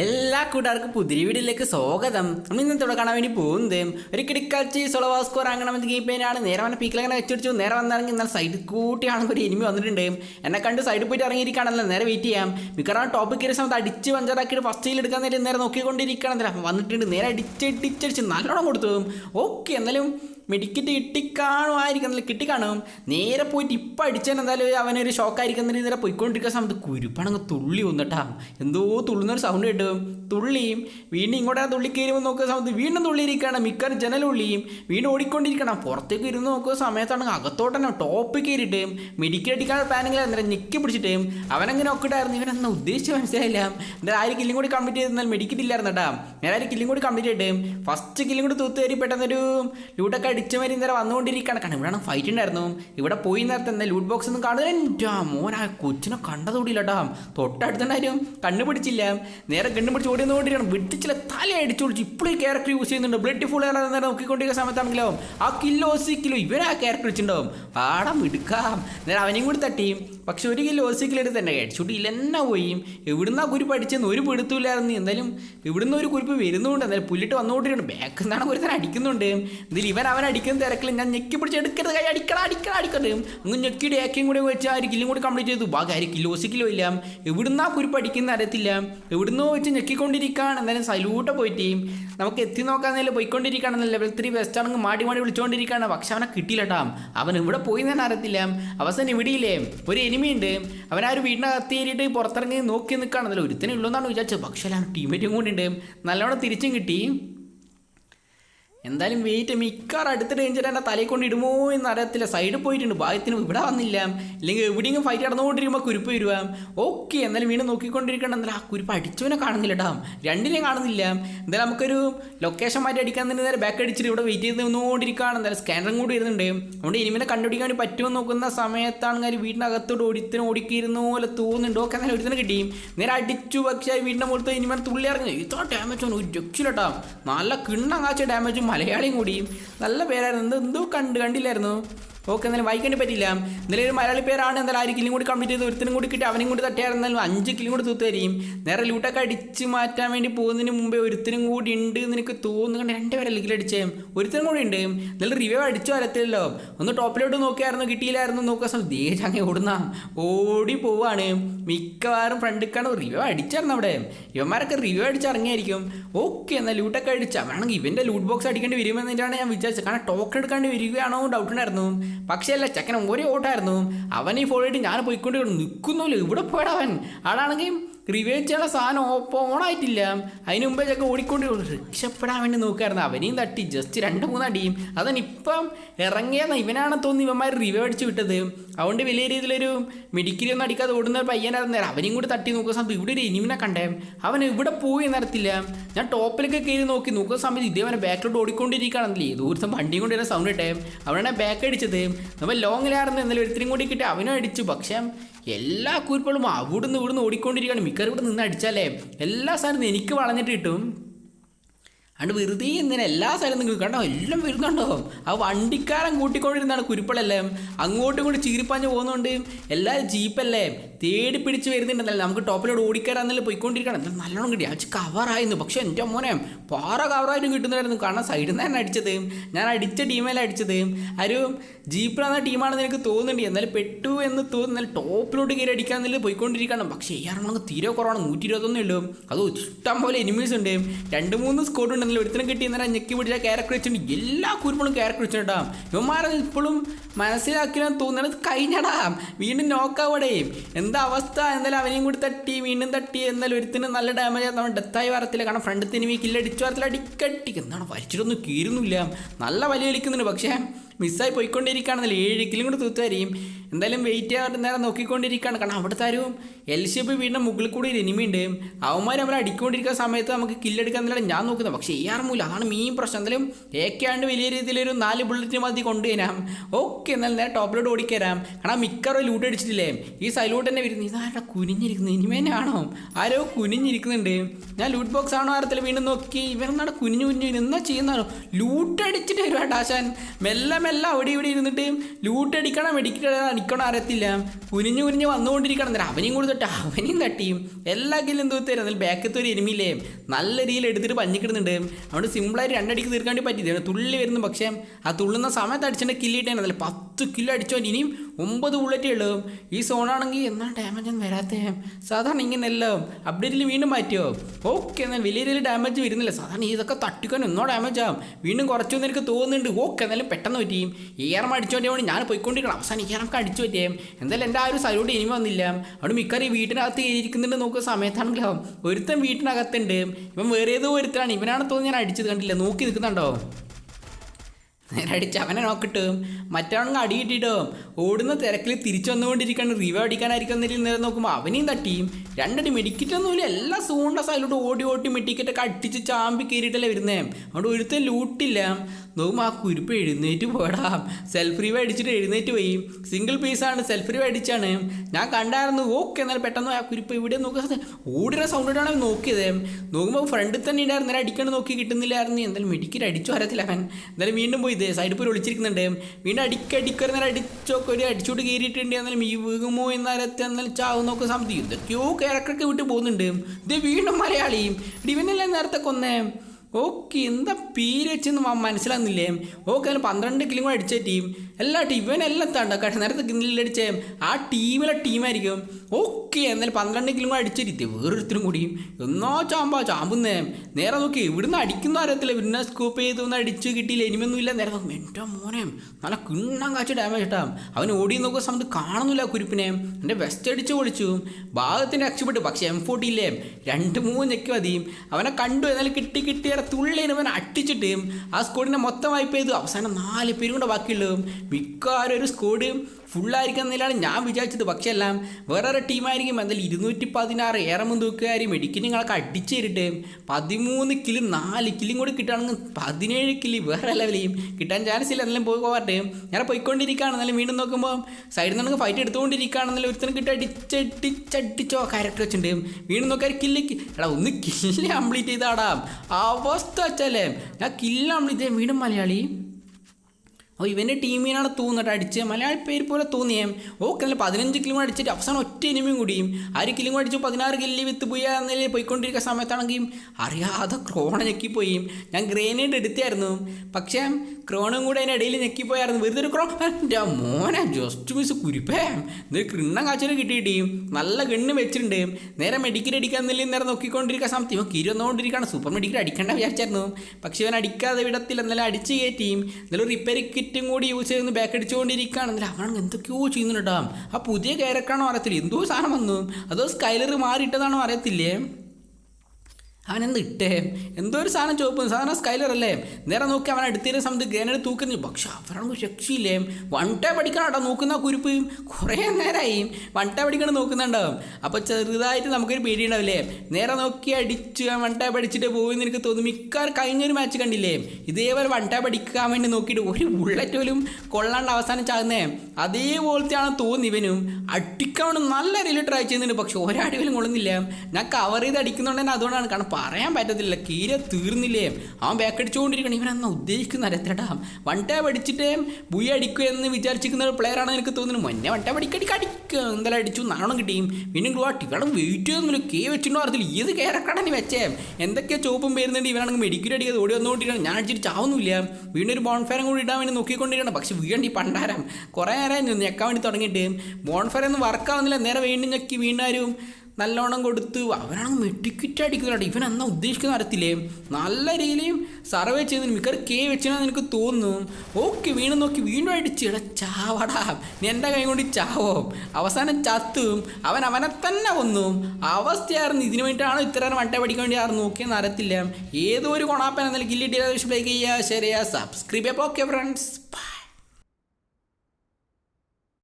എല്ലാ കൂട്ടുകാർക്കും പുതിരി വീടിലേക്ക് സ്വാഗതം. നമ്മൾ ഇവിടെ കാണാൻ വേണ്ടി പോകുന്നത് ഒരു കിടക്കാച്ചി സൊളവാസ്കോർ അങ്ങനെ ഗെയിം പേനാണ് നേരെ വന്ന പീക്കിൽ അങ്ങനെ വെച്ചിടിച്ചു. നേരെ വന്നിറങ്ങി എന്നാൽ സൈഡിൽ കൂട്ടിയാണെങ്കിൽ ഒരു എനിമി വന്നിട്ടുണ്ട്. എന്നെ കണ്ട് സൈഡിൽ പോയിട്ട് ഇറങ്ങിയിരിക്കുകയാണല്ലോ. നേരെ വെയിറ്റ് ചെയ്യാം. മിക്കവാറും ടോപ്പ് കയറിയ സമയത്ത് അടിച്ച് പഞ്ചറാക്കിയിട്ട് ഫസ്റ്റ് ചെയ്യിൽ എടുക്കാൻ നേരം നേരെ നോക്കിക്കൊണ്ടിരിക്കുകയാണെന്നില്ല അപ്പം വന്നിട്ടുണ്ട്. നേരെ അടിച്ച് അടിച്ചടിച്ചടിച്ച് നല്ലോണം കൊടുത്തു. ഓക്കെ എന്നാലും മെഡിക്കറ്റ് അല്ലെങ്കിൽ കിട്ടിക്കാണും. നേരെ പോയിട്ട് ഇപ്പം അടിച്ചാൽ എന്തായാലും അവനൊരു ഷോക്കായിരിക്കും നേരെ പോയിക്കൊണ്ടിരിക്കുന്ന സമയത്ത് കുരുപ്പാണങ്ങ് തുള്ളി വന്നിട്ടാ. എന്തോ തുള്ളുന്നൊരു സൗണ്ട് കിട്ടും തുള്ളിയും വീണ്ടും ഇങ്ങോട്ട് തുള്ളി കയറുമ്പോൾ നോക്കുന്ന സമയത്ത് വീണ്ടും തുള്ളിയിരിക്കണം മിക്കവാറും ജനലുള്ളിയും വീണ്ടും ഓടിക്കൊണ്ടിരിക്കണം പുറത്തേക്ക് ഇരുന്ന് നോക്കുന്ന സമയത്താണെങ്കിൽ അകത്തോട്ട് തന്നെ ടോപ്പ് കയറിയിട്ട് മെഡിക്കൽ അടിക്കാൻ പ്ലാനിങ്ങിൽ അന്നേരം ഞെക്കി പിടിച്ചിട്ട് അവനങ്ങനെ ഒക്കെട്ടായിരുന്നു. ഇവൻ എന്നാ ഉദ്ദേശിച്ച് മനസ്സിലായില്ല. എന്തായാലും ആര് കില്ലും കൂടി കംപ്ലീറ്റ് ചെയ്തെന്നാൽ മെഡിക്കറ്റ് ഇല്ലായിരുന്നു കേട്ടാ. ഞാൻ ആര് കില്ലും കൂടി കംപ്ലീറ്റ് ചെയ്തിട്ട് ഫസ്റ്റ് കില്ലും കൂടി തൂത്ത് കയറി പെട്ടെന്നൊരു ലൂട്ടൊക്കെ അടിച്ചു വരി നേരെ വന്നുകൊണ്ടിരിക്കുകയാണ്. കാരണം ഇവിടെ ഫൈറ്റ് ഉണ്ടായിരുന്നു. ഇവിടെ പോയി നേരത്തെ എന്താ ലൂട്ട് ബോക്സ് ഒന്നും കാണുന്നത് എന്റെ മോൻ ആ കൊച്ചിനെ കണ്ടതുകൂടിയില്ല കേട്ടോ തൊട്ടടുത്തുണ്ടായിരുന്നു കണ്ണുപിടിച്ചില്ല നേരെ കണ്ണുപിടിച്ച് ഓടി നോക്കിയിരിക്കണം വിട്ടിച്ചില്ല തല അടിച്ചു വിളിച്ചു ഇപ്പോഴും ഈ ക്യാരക്ടർ യൂസ് ചെയ്യുന്നുണ്ട്. ബ്ലഡ് ഫുൾ നേരെ നോക്കിക്കൊണ്ടിരിക്കുന്ന സമയത്താണെങ്കിലോ. ആ കിലോ കിലോ ഇവരാ ആ ക്യാരക്ടർ വെച്ചിട്ടുണ്ടാവും. പാടം എടുക്കാം നേരെ അവനെയും കൂടി തട്ടി. പക്ഷെ ഒരു കിലോ കിലോ എടുത്ത് തന്നെ അടിച്ചുകൊണ്ട് ഇല്ലെന്നാ പോയി? എവിടുന്നാ കുരിപ്പ് അടിച്ചെന്ന് ഒരു പെടുത്തില്ലായിരുന്നു എന്തായാലും ഇവിടുന്ന് ഒരു കുരിപ്പ് വരുന്നുണ്ട്. എന്തായാലും പുല്ലിട്ട് വന്നുകൊണ്ടിരിക്കുന്നുണ്ട് ബാക്ക് നിന്നാണ് ഒരുത്തൻ അടിക്കുന്നുണ്ട്. എന്തായാലും ഇവൻ അവൻ അടിക്കുന്ന തിരക്കിൽ ഞാൻ ഞെക്കി പിടിച്ച് എടുക്കരുത്. കൈ അടിക്കണം അടിക്കണം അടിക്കരുത് അങ്ങ് ഞെക്കിയുടെ ഏക്കയും കൂടെ വെച്ച് ആ ഒരു കില്ലും കൂടി കംപ്ലീറ്റ് ചെയ്തു. ബാക്കി ആര് കിലോ സിക്കിലോ ഇല്ല. എവിടുന്നാ കുരിപ്പ് അടിക്കുന്ന അറിയത്തില്ല. എവിടുന്നോ വെച്ച് ഞെക്കിക്കൊണ്ടിരിക്കുകയാണ്. എന്തായാലും സല്യൂട്ട് പോയിട്ട് നമുക്ക് എത്തി നോക്കാന്നല്ലേ പോയിക്കൊണ്ടിരിക്കുകയാണ്. ലെവൽ ത്രീ വെസ്റ്റ് ആണെങ്കിൽ മാടി മാടി വിളിച്ചുകൊണ്ടിരിക്കുകയാണ് പക്ഷെ അവനെ കിട്ടിയില്ലട്ടാം അവൻ ഇവിടെ പോയി തന്നെ അറിയത്തില്ല. അവസാനം ഇവിടെയില്ലേ ഒരു എനിമി ഉണ്ട്. അവൻ ആ ഒരു വീടിനകത്ത് കയറിയിട്ട് പുറത്തിറങ്ങി നോക്കി നിൽക്കുകയാണല്ലോ ഒരുത്തനെ ഉള്ളൂന്നാണ് വിചാരിച്ചത്. പക്ഷേ അല്ല ടീമേറ്റും കൂടി ഉണ്ട്. നല്ലവണ്ണം തിരിച്ചും കിട്ടി. എന്തായാലും വെയിറ്റ് മിക്കാർ അടുത്ത ഡേഞ്ചർ എന്നെ തലയിൽ കൊണ്ട് ഇടുമോ എന്ന് അറിയത്തില്ല. സൈഡിൽ പോയിട്ടുണ്ട്. ഭാഗ്യത്തിന് ഇവിടെ വന്നില്ല. അല്ലെങ്കിൽ എവിടെയെങ്കിലും ഫൈറ്റ് നടന്നുകൊണ്ടിരിക്കുമ്പോൾ കുരുപ്പ് വരുക ഓക്കെ എന്നാലും വീണ്ടും നോക്കിക്കൊണ്ടിരിക്കണം എന്നാലും ആ കുരുപ്പ് അടിച്ചവനെ കാണുന്നില്ല കേട്ടോ രണ്ടിനെയും കാണുന്നില്ല. എന്തായാലും നമുക്കൊരു ലൊക്കേഷൻ മാറ്റി അടിക്കാൻ തന്നെ നേരെ ബാക്ക് അടിച്ചിട്ട് ഇവിടെ വെയിറ്റ് ചെയ്ത് നിന്നുകൊണ്ടിരിക്കുകയാണ്. എന്തായാലും സ്കാനറും കൂടി വരുന്നുണ്ട്. അതുകൊണ്ട് ഇനിമിനെ കണ്ടുപിടിക്കാൻ വേണ്ടി പറ്റുമെന്ന് നോക്കുന്ന സമയത്താണെങ്കിൽ വീടിനകത്തോട് ഓടിത്തിന് ഓടിക്കിരുന്ന പോലെ തോന്നുന്നുണ്ട്. ഓക്കെ എന്നാലും ഒരുത്തിന് കിട്ടി. നേരെ അടിച്ചു പക്ഷേ വീടിന്റെ മുകളിൽ ഇനിമേൽ തുള്ളി ഇറങ്ങി. ഇത്ര ഡാമേജ് ആണ് ഒരു രക്ഷയില്ലട്ടാ നല്ല കിണ്ണങ്ങാച്ച ഡാമേജും മലയാളിയും കൂടിയും. നല്ല പേരായിരുന്നു. എന്തോ കണ്ട് കണ്ടില്ലായിരുന്നു? ഓക്കെ എന്നാലും വായിക്കേണ്ടി പറ്റില്ല എന്നാലും ഒരു മലയാളി പേരാണ് എന്തായാലും ആര് കില്ലും കൂടി കംപ്ലീറ്റ് ചെയ്ത് ഒരുത്തിനും കൂടി കിട്ടി അവനും കൂടി തട്ടിയായിരുന്നാലും അഞ്ച് കില്ലും കൂടി തൂത്തരിയും നേരെ ലൂട്ടൊക്കെ അടിച്ച് മാറ്റാൻ വേണ്ടി പോകുന്നതിന് മുമ്പേ ഒരുത്തിനും കൂടി ഉണ്ട് എന്ന് എനിക്ക് തോന്നുന്നുണ്ട് രണ്ടുപേരല്ലേ കില്ല് അടിച്ചേ. ഒരുത്തിനും കൂടി ഉണ്ട്. നല്ല റിവ്യൂ അടിച്ചു വരത്തില്ലല്ലോ. ഒന്ന് ടോപ്പിലോട്ട് നോക്കിയായിരുന്നു കിട്ടിയില്ലായിരുന്നു നോക്കാൻ സമയം. ദേശം അങ്ങനെ ഓടുന്ന. ഓടി പോവാണ്. മിക്കവാറും ഫ്രണ്ടിക്കാണ് റിവ്യൂ അടിച്ചായിരുന്നു അവിടെ. ഇവന്മാരൊക്കെ റിവ്യൂ അടിച്ചിറങ്ങിയായിരിക്കും ഓക്കെ എന്നാൽ ലൂട്ടൊക്കെ അടിച്ചാൽ വേണമെങ്കിൽ ഇവന്റെ ലൂട്ട് ബോക്സ് അടിക്കേണ്ടി വരുമെന്നിട്ടാണ് ഞാൻ വിചാരിച്ചത്. കാരണം ടോക്കൺ എടുക്കാണ്ട് വരികയാണോ ഡൗട്ട് ഉണ്ടായിരുന്നു. പക്ഷേ അല്ല ചെക്കൻ ഒരേ ഓട്ടായിരുന്നു. അവൻ ഈ ഫോളോയിട്ട് ഞാൻ പോയിക്കൊണ്ട് നിൽക്കുന്നുല്ലോ ഇവിടെ പോയടവൻ ആളാണെങ്കിൽ ചെയ്യാനുള്ള സാധനം ഓപ്പോ ഓണായിട്ടില്ല. അതിന് മുമ്പേ ചെക്ക ഓടിക്കൊണ്ട് രക്ഷപ്പെടാൻ വേണ്ടി നോക്കായിരുന്നു. അവനെയും തട്ടി. ജസ്റ്റ് രണ്ട് മൂന്ന് അടിയും. അതാണ് ഇപ്പം ഇറങ്ങിയെന്ന ഇവനാണെന്ന് തോന്നി ഇവന്മാർ റിവേ അടിച്ച് വിട്ടത്. അതുകൊണ്ട് വലിയ രീതിയിലൊരു മെഡിക്കലി ഒന്നും അടിക്കാതെ ഓടുന്ന ഒരു പയ്യനായിരുന്നു നേരം അവനെയും കൂടി തട്ടി നോക്കുന്ന സമയത്ത് ഇവിടെ ഒരു എനിമിനെ കണ്ടേ. അവൻ ഇവിടെ പോയി നടത്തില്ല ഞാൻ ടോപ്പിലൊക്കെ കയറി നോക്കി. നോക്കുന്ന സമയത്ത് ഇതേ അവനെ ബാക്കിലോട്ട് ഓടിക്കൊണ്ടിരിക്കുകയാണെന്നില്ലേ ദൂരത്തും വണ്ടിയും കൊണ്ട് വരുന്ന സൗണ്ട് ഇട്ടേ. അവനാണ് ബാക്ക് അടിച്ചത്. നമ്മൾ ലോങ്ങിലായിരുന്നു എന്നാലും ഒരുത്തിനും കൂടി കിട്ടി. അവനും അടിച്ചു. പക്ഷേ എല്ലാ കുരുപ്പളും അവിടുന്ന് ഇവിടുന്ന് ഓടിക്കൊണ്ടിരിക്കുകയാണ്. മിക്കവാറും ഇവിടെ നിന്ന് അടിച്ചാലേ എല്ലാ സാധനവും എനിക്ക് വളഞ്ഞിട്ട് കിട്ടും. അണ്ട് വെറുതെ ഇങ്ങനെ എല്ലാ സ്ഥലത്തും നിങ്ങൾ കണ്ടോ? എല്ലാം വരുന്നുണ്ടോ? ആ വണ്ടിക്കാരൻ കൂട്ടിക്കൊണ്ടിരുന്നാണ് കുരുപ്പളെല്ലാം അങ്ങോട്ടും ഇങ്ങോട്ട് ചീരിപ്പാഞ്ഞ് പോകുന്നുണ്ട് എല്ലാ ജീപ്പല്ലേ? തേടി പിടിച്ച് വരുന്നുണ്ടെന്നല്ലേ? നമുക്ക് ടോപ്പിലോട് ഓടിക്കാരാന്നല്ലേ പോയിക്കൊണ്ടിരിക്കണം. എന്നാലും നല്ലോണം കിട്ടി. അടിച്ച് കവറായിരുന്നു. പക്ഷേ എന്റെ മോനെ പാറ കവറായിട്ടും കിട്ടുന്നതായിരുന്നു. കാരണം സൈഡിൽ നിന്ന് തന്നെ അടിച്ചത്. ഞാൻ അടിച്ച ടീമേലെ അടിച്ചത്. ഒരു ജീപ്പിലാന്ന ടീമാണെന്ന് എനിക്ക് തോന്നുന്നുണ്ട്. എന്നാലും പെട്ടു എന്ന് തോന്നുന്നാൽ ടോപ്പിലോട്ട് കയറി അടിക്കാന്നല്ലേ പോയിക്കൊണ്ടിരിക്കണം. പക്ഷേ ഏറെണ്ണം തീരെ കുറവാണ്. നൂറ്റി ഇരുപത്തൊന്നും ഉള്ളൂ. അത് ഇഷ്ടം പോലെ എനിമീസ് ഉണ്ട്. രണ്ട് മൂന്ന് സ്കോഡ് ഉണ്ട് എന്നാലും ഒരുത്തിനും കിട്ടി എന്നാൽ ഞെക്കി പിടിച്ച ക്യാരക്ടർ വെച്ചിട്ടുണ്ട്. എല്ലാ കുരുപ്പളും ക്യാരക്ടർ വെച്ചിട്ടാ ഇവന്മാരെ ഇപ്പോഴും മനസ്സിലാക്കില്ലെന്ന് തോന്നുന്നത് കഴിഞ്ഞടാ. വീണ്ടും നോക്കാവടേയും എന്താ അവസ്ഥ? എന്നാലും അവനെയും കൂടി തട്ടി വീണ്ടും തട്ടി. എന്നാലും ഒരുത്തിന് നല്ല ഡാമേജ് അവൻ ഡെത്തായി വരത്തില്ല. കാരണം ഫ്രണ്ട് തിരുമി കില്ലടിച്ചു വരത്തില്ല. അടിക്കട്ടി എന്താണ്? വലിച്ചിട്ടൊന്നും കീറുന്നില്ല. നല്ല വലിയ വലിക്കുന്നുണ്ട് പക്ഷേ മിസ്സായി പോയിക്കൊണ്ടിരിക്കുകയാണെന്നല്ല ഏഴ് കിലും കൂടി തൂത്തായിരിക്കും എന്തായാലും വെയിറ്റ് ചെയ്യാറുണ്ട് നേരം നോക്കിക്കൊണ്ടിരിക്കുകയാണ്. കാരണം അവിടുത്തെ ആരും എൽ ഷേപ്പ് വീടിന്റെ മുകളിൽ കൂടി ഒരു എനിമിയുണ്ട് അവന്മാർ നമ്മൾ അടിക്കൊണ്ടിരിക്കുന്ന സമയത്ത് നമുക്ക് കില്ലെടുക്കാൻ എന്നല്ല ഞാൻ നോക്കുന്നത്. പക്ഷേ മൂല അതാണ് മെയിൻ പ്രശ്നം. എന്തായാലും ഏക്കാണ്ട് വലിയ രീതിയിലൊരു നാല് ബുള്ളറ്റിന് മതി കൊണ്ടുവരാം. ഓക്കെ എന്നാലും നേരെ ടോപ്പിലോട്ട് ഓടിക്കരാം. കാരണം മിക്കവാറും ലൂട്ട് അടിച്ചിട്ടില്ലേ? ഈ സൈലൂട്ട് തന്നെ വരുന്നത്. ഇതാരാ കുനിഞ്ഞിരിക്കുന്നത്? ഇനിമേനാണോ ആരോ കുനിഞ്ഞിരിക്കുന്നുണ്ട്. ഞാൻ ലൂട്ട് ബോക്സ് ആണോ ആരത്തിൽ വീണ്ടും നോക്കി. ഇവരെന്നാണ് കുനിഞ്ഞു കുനിഞ്ഞു എന്നാ ചെയ്യുന്നതാണോ? ലൂട്ട് അടിച്ചിട്ട് വരുവാ ഡാശാൻ മെല്ലെ എല്ലാം അവിടെ ഇവിടെ ഇരുന്നിട്ട് ലൂട്ട് അടിക്കണം മെഡിക്കണം അടിക്കണം അറിയത്തില്ല. കുനിഞ്ഞു കുനിഞ്ഞ് വന്നുകൊണ്ടിരിക്കണം. എന്നാൽ അവനെയും കൂടി തൊട്ട് അവനെയും തട്ടിയും എല്ലാ കില്ലും തൂത്തരും എന്നാൽ ബാക്കത്തെ ഒരു എരുമില്ലേ നല്ല രീതിയിൽ എടുത്തിട്ട് പഞ്ഞിക്കിടുന്നുണ്ട് അതുകൊണ്ട് സിമ്പിളായിട്ട് രണ്ടടിക്ക് തീർക്കാൻ വേണ്ടി തുള്ളി വരുന്നു. പക്ഷേ ആ തുള്ളുന്ന സമയത്ത് അടിച്ചിട്ട് കില്ലിട്ടേ എന്നാൽ പത്ത് കിലോ അടിച്ചോ ഇനിയും ഒമ്പത് ബുള്ളറ്റേ ഉള്ളൂ. ഈ സോണാണെങ്കിൽ എന്നാ ഡാമേജ് ഒന്നും വരാത്തേ? സാധാരണ ഇങ്ങനെയല്ലോ. അപ്ഡേറ്റിൽ വീണ്ടും മാറ്റിയോ? ഓക്കെ എന്നാൽ വലിയ രീതിയിൽ ഡാമേജ് വരുന്നില്ല. സാധാരണ ഇതൊക്കെ തട്ടിക്കാൻ എന്നോ ഡാമേജ് ആവും. വീണ്ടും കുറച്ചൊന്നും എനിക്ക് തോന്നുന്നുണ്ട്. ഓക്കെ എന്നാലും പെട്ടെന്ന് പറ്റിയും ഏറം അടിച്ചോണ്ടേ ഞാൻ പോയിക്കൊണ്ടിരിക്കണം. അവസാനം ഈ നമുക്ക് അടിച്ചു പറ്റിയേ. എന്തായാലും എന്റെ ആ ഒരു സൈഡോട് ഇനി വന്നില്ല. അവിടെ മിക്കവാറും ഈ വീട്ടിനകത്ത് ഇരിക്കുന്നുണ്ട് നോക്കുന്ന സമയത്താണെങ്കിലോ ഒരുത്തൻ വീട്ടിനകത്തുണ്ട്. ഇവൻ വേറെ ഏതോ ഒരുത്തനാണ്. ഇവനാണ് തോന്നുന്നു ഞാൻ അടിച്ചത് കണ്ടില്ല. നോക്കി നിൽക്കുന്നുണ്ടോ? നേരെ അടിച്ച് അവനെ നോക്കിട്ട് മറ്റാണെങ്കിൽ അടി കിട്ടിയിട്ടും ഓടുന്ന തിരക്കിൽ തിരിച്ചു വന്നുകൊണ്ടിരിക്കുകയാണ് റിവ്യൂ അടിക്കാനായിരിക്കും എന്നതിൽ നേരെ നോക്കുമ്പോൾ അവനെയും തട്ടിയും രണ്ടടി മെഡിക്കറ്റ് ഒന്നുമില്ല എല്ലാ സൂണ്ട സൈലോട്ട് ഓടി ഓടി മെഡിക്കറ്റൊക്കെ അടിച്ച് ചാമ്പി കയറിയിട്ടല്ലേ വരുന്നേ. അതുകൊണ്ട് ഒരുത്തൻ ലൂട്ടില്ല. നോക്കുമ്പോൾ ആ കുരുപ്പ് എഴുന്നേറ്റ് പോടാം സെൽഫ് റിവ്യൂ അടിച്ചിട്ട് എഴുന്നേറ്റ് പോയി. സിംഗിൾ പീസാണ് സെൽഫ് റിവ്യൂ അടിച്ചാണ്. ഞാൻ കണ്ടായിരുന്നു ഓക്കെ എന്നാൽ പെട്ടെന്ന് ആ കുരുപ്പ് ഇവിടെ നോക്കുക ഓടുന്ന സൗണ്ടിട്ടാണ് അവൻ നോക്കിയത്. നോക്കുമ്പോൾ ഫ്രണ്ടിൽ തന്നെ ഉണ്ടായിരുന്നു. നേരെ അടിക്കണം നോക്കി കിട്ടുന്നില്ലായിരുന്നു. എന്തായാലും മെഡിക്കറ്റ് അടിച്ചു വരത്തില്ല അവൻ. എന്തായാലും വീണ്ടും പോയി ഇതേ സൈഡിൽ പോയി ഒളിച്ചിരിക്കുന്നുണ്ട് വീണ്ടും അടിക്കടിക്കൊരു നേരം അടിച്ചൊക്കെ ഒരു അടിച്ചോട്ട് കയറിയിട്ടുണ്ട്. എന്നാലും ഈ വീകുമോ എന്നാലത്തെ എന്നാലും ചാവും നോക്കുന്ന ഇതൊക്കെയോ കിഴക്കൊക്കെ വിട്ടു പോകുന്നുണ്ട്. ഇത് വീണ്ടും മലയാളിയും ഡിവിനല്ലേ നേരത്തെ കൊന്നേ? ഓക്കെ എന്താ പീരച്ചെന്ന് മനസ്സിലാകുന്നില്ലേ ഓക്കെ അതിന് പന്ത്രണ്ട് കിലും അടിച്ച എല്ലാ ടീം ഇവനെല്ലാം തണ്ട. നേരത്തെ കില്ലിലടിച്ചേ ആ ടീമിലെ ടീമായിരിക്കും ഓക്കെ എന്നാലും പന്ത്രണ്ട് കിലും കൂടെ അടിച്ചിരുത്തി വേറൊരുത്തരും കൂടിയും. എന്നോ ചാമ്പാ ചാമ്പുന്നേ. നേരെ നോക്കി ഇവിടുന്ന് അടിക്കുന്ന അറിയത്തില്ല പിന്നെ സ്കൂപ്പ് ചെയ്ത് ഒന്ന് അടിച്ച് കിട്ടിയില്ല ഇനിമൊന്നുമില്ല നേരെ നോക്കും എന്റെ മോനെ നല്ല കിണ്ണം കാച്ച് ഡാമേജ് ഇട്ടാം അവൻ ഓടി നോക്കുന്ന സമയത്ത് കാണുന്നില്ല കുരിപ്പിനെ. എന്റെ വെസ്റ്റ് അടിച്ച് പൊളിച്ചു. ഭാഗത്തിന് രക്ഷപ്പെട്ടു പക്ഷേ എം ഫോർട്ടി ഇല്ലേ? രണ്ട് മൂന്ന് ഞെക്കി മതി. അവനെ കണ്ടു എന്നാലും കിട്ടി കിട്ടിയ തുള്ളിന് അവൻ അട്ടിച്ചിട്ട് ആ സ്കോഡിനെ മൊത്തം വായ്പ ചെയ്തു അവസാനം നാല് പേരും കൂടെ ബാക്കിയുള്ളൂ മിക്കവാറും ഒരു സ്കോഡ് ഫുള്ളായിരിക്കും എന്നതിലാണ് ഞാൻ വിചാരിച്ചത്. പക്ഷേ എല്ലാം വേറൊരു ടീമായിരിക്കും എന്തായാലും ഇരുന്നൂറ്റി പതിനാറ് ഏറമും തൂക്കുകാരും മെഡിക്കലിങ്ങളൊക്കെ അടിച്ചേരിട്ട് പതിമൂന്ന് കിലി നാല് കിലും കൂടി കിട്ടുകയാണെങ്കിൽ പതിനേഴ് കിലി വേറെ ലെവലെയും കിട്ടാൻ ചാൻസ് ഇല്ല. എന്നാലും പോയി പോകട്ടെ ഞാൻ പോയിക്കൊണ്ടിരിക്കുകയാണ്. എന്നാലും വീണ്ടും നോക്കുമ്പോൾ സൈഡിൽ നിന്ന് ഫൈറ്റ് എടുത്തുകൊണ്ടിരിക്കുകയാണെന്നാലും ഒരുത്തനും കിട്ടി അടിച്ചടിച്ചടിച്ചോ ക്യാരക്ടർ വെച്ചിട്ടുണ്ട് വീണ്ടും നോക്കാൻ കില്ല് എടാ ഒന്ന് കില്ല് കംപ്ലീറ്റ് ചെയ്താടാ. അവസ്ഥ വെച്ചാലേ ഞാൻ കില്ല് കംപ്ലീറ്റ് ചെയ്യാൻ വീണ്ടും മലയാളി. ഓ ഇവന്റെ ടീമിനാണ് തോന്നിട്ട് അടിച്ച്. മലയാളി പേര് പോലെ തോന്നിയേ. ഓക്കെ പതിനഞ്ച് കിലോ അടിച്ചിട്ട് അവസാനം ഒറ്റ ഇനിമയും കൂടിയും. ആര് കിലോ അടിച്ചു പതിനാറ് കില്ലി വിത്ത് പോയി എന്നതിൽ പോയിക്കൊണ്ടിരിക്കുന്ന സമയത്താണെങ്കിൽ അറിയാതെ ക്രോണ ഞെക്കിപ്പോയി. ഞാൻ ഗ്രേനേഡ് എടുത്തായിരുന്നു. പക്ഷേ ക്രോണും കൂടെ അതിന്റെ ഇടയിൽ ഞെക്കിപ്പോയായിരുന്നു. വെറുതെ ഒരു ക്രോ എന്റെ മോനെ ജസ്റ്റ് മിസ് കുരിപ്പേ. എന്നൊരു കിണ്ണം കാച്ചിന് കിട്ടിയിട്ട്. നല്ല ഗണ്ണ് വെച്ചിട്ടുണ്ട്. നേരെ മെഡിക്കൽ അടിക്കാൻ നിലയിൽ നേരെ നോക്കിക്കൊണ്ടിരിക്കുന്ന സമയത്ത് ഇവൻ കിരി വന്നുകൊണ്ടിരിക്കുകയാണ് സൂപ്പർ മെഡിക്കൽ അടിക്കേണ്ട വിചാരിച്ചായിരുന്നു. പക്ഷേ ഇവൻ അടിക്കാതെ വിടത്തിൽ എന്നാലും അടിച്ച് കയറ്റിയും എന്നാലും റിപ്പയർ കിറ്റും കൂടി യൂസ് ചെയ്ത് ബാക്ക് അടിച്ചുകൊണ്ടിരിക്കുകയാണ്. എന്നാലും അവനാണ് എന്തൊക്കെയോ ചെയ്യുന്നുണ്ടാവും ആ പുതിയ ക്യാരക്ടറാണോ അറിയത്തില്ല? എന്തോ സാധനം വന്നു. അതോ സ്കൈലർ മാറിയിട്ടതാണോ അറിയത്തില്ലേ? അവനെന്ത് ഇട്ടേ? എന്തോ ഒരു സാധനം ചോപ്പ് സാധനം സ്കൈലർ അല്ലേ? നേരെ നോക്കി അവൻ അടുത്തിരുന്ന സമയത്ത് ഗ്രേനഡ് തൂക്കുന്നു. പക്ഷെ അവരാണെങ്കിൽ രക്ഷയില്ലേ വൺ ടേ പഠിക്കണോ നോക്കുന്ന കുരിപ്പ്. കുറേ നേരമായി വൺ ടേ പഠിക്കണം നോക്കുന്നുണ്ടാവും അപ്പോൾ ചെറുതായിട്ട് നമുക്കൊരു പേടി ഉണ്ടാവില്ലേ? നേരെ നോക്കി അടിച്ച് വൺ ടേ പഠിച്ചിട്ട് പോകുമെന്ന് എനിക്ക് തോന്നുന്നു. മിക്കവാറും കഴിഞ്ഞൊരു മാച്ച് കണ്ടില്ലേ? ഇതേപോലെ വൺ ടേ പഠിക്കാൻ വേണ്ടി നോക്കിയിട്ട് ഒരു ബുള്ളറ്റ് പോലും കൊള്ളാണ്ട് അവസാനം ചാകുന്നേ. അതേപോലത്തെയാണ് തോന്നി ഇവനും. അടിക്കാൻ നല്ല രീതിയിൽ ട്രൈ ചെയ്യുന്നുണ്ട്. പക്ഷെ ഒരാടിവിലും പോലും കൊള്ളുന്നില്ല. ഞാൻ കവർ ചെയ്ത് അടിക്കുന്നുണ്ടെങ്കിൽ അതുകൊണ്ടാണ്. കാരണം പറയാൻ പറ്റത്തില്ല. കീര തീർന്നില്ലേ. അവൻ ബാക്ക് അടിച്ചുകൊണ്ടിരിക്കണം ഇവൻ ഉദ്ദേശിക്കുന്ന അരത്തിലടാ വൺ ടാബ് അടിച്ചിട്ട് ബുയ അടിക്കുക എന്ന് വിചാരിച്ചിരിക്കുന്ന ഒരു player ആണ് എനിക്ക് തോന്നുന്നു. മുന്നേ വൺ ടാബ് അടിക്കടിക്ക് അടിക്കുക എന്തായാലും അടിച്ചു. നാണം കിട്ടിയും. പിന്നെ ഗ്ലൂ ഇവിടെ വെയിറ്റ് ചെയ്യുന്നില്ല കേ വെച്ചിട്ടുണ്ടോ അറിയത്തില്ല. ഏത് കയറക്കടനി വെച്ചേ? എന്തൊക്കെ ചോപ്പും വരുന്നുണ്ട് ഇവനാണെങ്കിൽ മെഡിക്കൽ അടിക്കാതെ ഓടി വന്നുകൊണ്ടിരിക്കണം ഞാൻ അടിച്ചിട്ട് ചാവുന്നില്ല വീണ്ടും ഒരു ബോൺഫയറും കൂടി ഇടാൻ വേണ്ടി നോക്കിക്കൊണ്ടിരിക്കണം പക്ഷെ വീണ്ടും പണ്ടാരം കുറേ നേരം ഞെക്കാൻ വേണ്ടി തുടങ്ങിയിട്ട് ബോൺഫയർ ഒന്നും വർക്കാവുന്നില്ല നേരെ വീണ്ടും ഞെക്കി വീണ്ടാരും നല്ലോണം കൊടുത്ത്. അവരാണ് മെഡിക്കറ്റ് അടിക്കുന്നുണ്ട് ഇവൻ എന്നാ ഉദ്ദേശിക്കുന്ന അറിയത്തില്ലേ നല്ല രീതിയിൽ സർവേ ചെയ്ത്. മിക്കവാറും കേ വെച്ചാൽ എനിക്ക് തോന്നുന്നു. ഓക്കെ വീണ്ടും നോക്കി. വീണ്ടും അടിച്ച് എടാ ചാവടാ. നീ എന്റെ കൈ കൊണ്ട് ചാവോ? അവസാനം ചത്തും. അവൻ അവനെ തന്നെ കൊന്നും. അവസ്ഥയായിരുന്നു. ഇതിനു വേണ്ടിയിട്ടാണോ ഇത്ര നേരം വട്ട പഠിക്കാൻ വേണ്ടി ആരും നോക്കിയെന്ന് അറിയത്തില്ല. ഏതോ ഒരു കൊണാപ്പൻ എന്നാലും ഗില്ലിട്ട് ലൈക്ക് ചെയ്യുക. ശരിയാ. സബ്സ്ക്രൈബ് ചെയ്യുക ഓക്കെ ഫ്രണ്ട്സ്